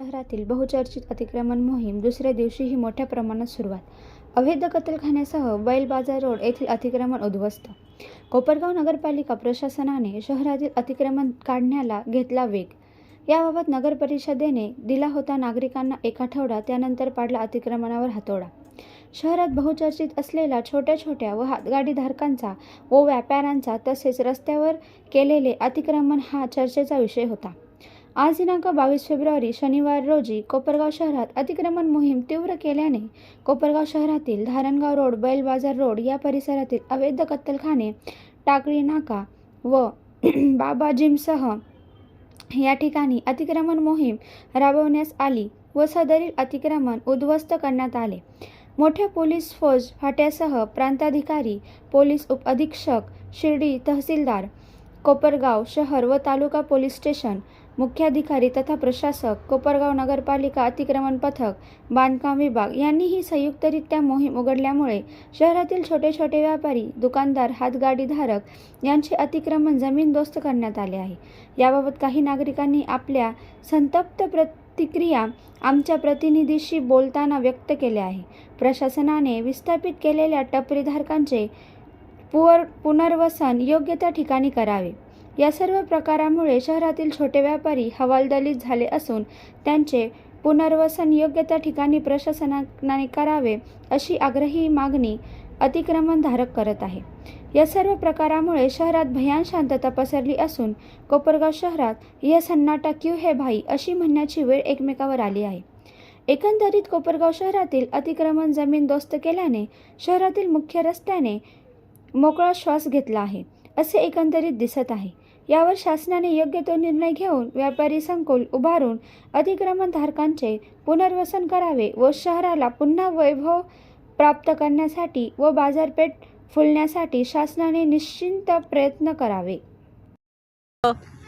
शहरातील बहुचर्चित अतिक्रमण मोहीम दुसऱ्या दिवशीही मोठ्या प्रमाणात सुरुवात. अवैध कत्तलखान्यासह बैल बाजार रोड येथील अतिक्रमण उद्ध्वस्त. कोपरगाव नगरपालिका प्रशासनाने शहरातील अतिक्रमण काढण्याला घेतला वेग. याबाबत नगर परिषदेने दिला होता नागरिकांना एक आठवडा त्यानंतर पाडला अतिक्रमणावर हातोडा. शहरात बहुचर्चित असलेला छोट्या छोट्या व हातगाडीधारकांचा व व्यापाऱ्यांचा तसेच रस्त्यावर केलेले अतिक्रमण हा चर्चेचा विषय होता. आज दिनांक बावीस फेब्रुवारी शनिवार रोजी कोपरगाव शहरात अतिक्रमण मोहीम तीव्र केल्याने कोपरगाव शहरातील धारणगाव रोड बैल बाजार रोड या परिसरातील अवैध कत्तलखाने टाकळी नाका व बाबा जिमसह या ठिकाणी अतिक्रमण मोहीम राबवण्यास आली व सदरील अतिक्रमण उद्ध्वस्त करण्यात आले. मोठ्या पोलीस फौज फाट्यासह प्रांताधिकारी पोलीस उपअधीक्षक शिर्डी तहसीलदार कोपरगाव शहर व तालुका पोलीस स्टेशन मुख्याधिकारी तथा प्रशासक कोपरगाव नगरपालिका अतिक्रमण पथक बांधकाम विभाग यांनीही संयुक्तरित्या मोहीम उघडल्यामुळे शहरातील छोटे छोटे व्यापारी दुकानदार हातगाडीधारक यांचे अतिक्रमण जमीनदोस्त करण्यात आले आहे. याबाबत काही नागरिकांनी आपल्या संतप्त प्रतिक्रिया आमच्या प्रतिनिधीशी बोलताना व्यक्त केल्या आहे. प्रशासनाने विस्थापित केलेल्या टपरीधारकांचे पुवर पुनर्वसन योग्य त्या ठिकाणी करावे. या सर्व प्रकारामुळे शहरातील छोटे व्यापारी हवालदलित झाले असून त्यांचे पुनर्वसन योग्य त्या ठिकाणी प्रशासनाने करावे अशी आग्रही मागणी अतिक्रमणधारक करत आहे. या सर्व प्रकारामुळे शहरात भयान शांतता पसरली असून कोपरगाव शहरात या सन्नाटा क्यू हे भाई अशी म्हणण्याची वेळ एकमेकावर आली आहे. एकंदरीत कोपरगाव शहरातील अतिक्रमण जमीन दोस्त केल्याने शहरातील मुख्य रस्त्याने मोकळा श्वास घेतला आहे. असे एकंदरीत दिसत आहे. यावर शासनाने योग्य तो निर्णय घेऊन व्यापारी संकुल उभारून अतिक्रमणधारकांचे पुनर्वसन करावे व शहराला पुन्हा वैभव प्राप्त करण्यासाठी व बाजारपेठ फुलण्यासाठी शासनाने निश्चिंत प्रयत्न करावे.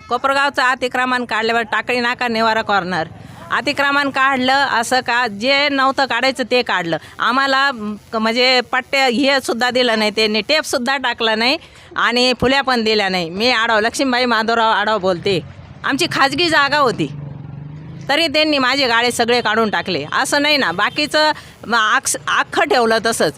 कोपरगावचं अतिक्रमण काढल्यावर टाकळी नाका निवारा कॉर्नर. अतिक्रमण काढलं असं का जे नव्हतं काढायचं ते काढलं. आम्हाला क- म्हणजे पट्ट्या हे सुद्धा दिलं नाही त्यांनी टेपसुद्धा टाकलं नाही आणि फुल्या पण दिल्या नाही. मी आडाव लक्ष्मीबाई माधवराव आडाव बोलते. आमची खाजगी जागा होती. तरी त्यांनी माझे गाळे सगळे काढून टाकले. असं नाही ना बाकीचं आक्ष आक्स अख्खं ठेवलं तसंच.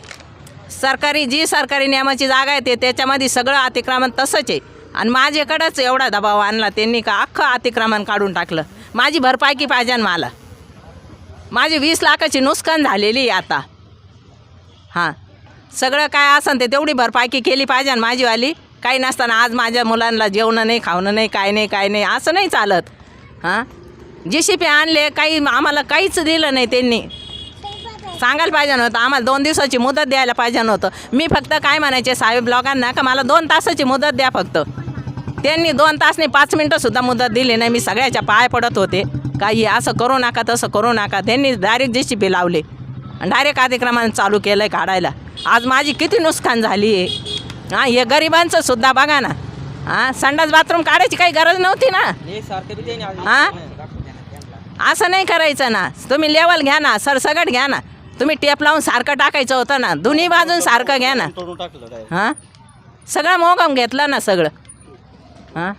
सरकारी जी सरकारी नियमाची जागा येते त्याच्यामध्ये सगळं अतिक्रमण तसंच आहे. आणि माझ्याकडंच एवढा दबाव आणला त्यांनी का अख्खं अतिक्रमण काढून टाकलं. माझी भरपाई पाहिजे मला. माझी वीस लाखाची नुकसान झालेली आता. हां. सगळं काय असन ते तेवढी भरपायकी केली पाहिजे माझीवाली. काही नसताना आज माझ्या मुलांना जेवणं नाही खावणं नाही काय नाही काय नाही असं नाही चालत. हां? जी सी पी आणले काही आम्हाला काहीच दिलं नाही त्यांनी. सांगायला पाहिजे नव्हतं आम्हाला दोन दिवसाची मुदत द्यायला पाहिजे नव्हतं. मी फक्त काय म्हणायचे साहेब लोकांना का मला दोन तासाची मुदत द्या फक्त. त्यांनी दोन तास नाही पाच मिनटंसुद्धा मुदत दिली नाही. मी सगळ्याच्या पाय पडत होते. काही असं करू नका तसं करू नका. त्यांनी डायरेक्ट जे सी पी लावले. डायरेक्ट अतिक्रमण चालू केलं आहे काढायला. आज माझी किती नुकसान झाली आहे? हां हे गरिबांचं सुद्धा बघा ना. हां संडास बाथरूम काढायची काही गरज नव्हती ना. हां? असं नाही करायचं ना. तुम्ही लेवल घ्या ना सरसगट घ्या ना. तुम्ही टेप लावून सारखं टाकायचं होतं ना. दोन्ही बाजून सारखं घ्या ना. हां? सगळं मोगम घेतलं ना सगळं. हां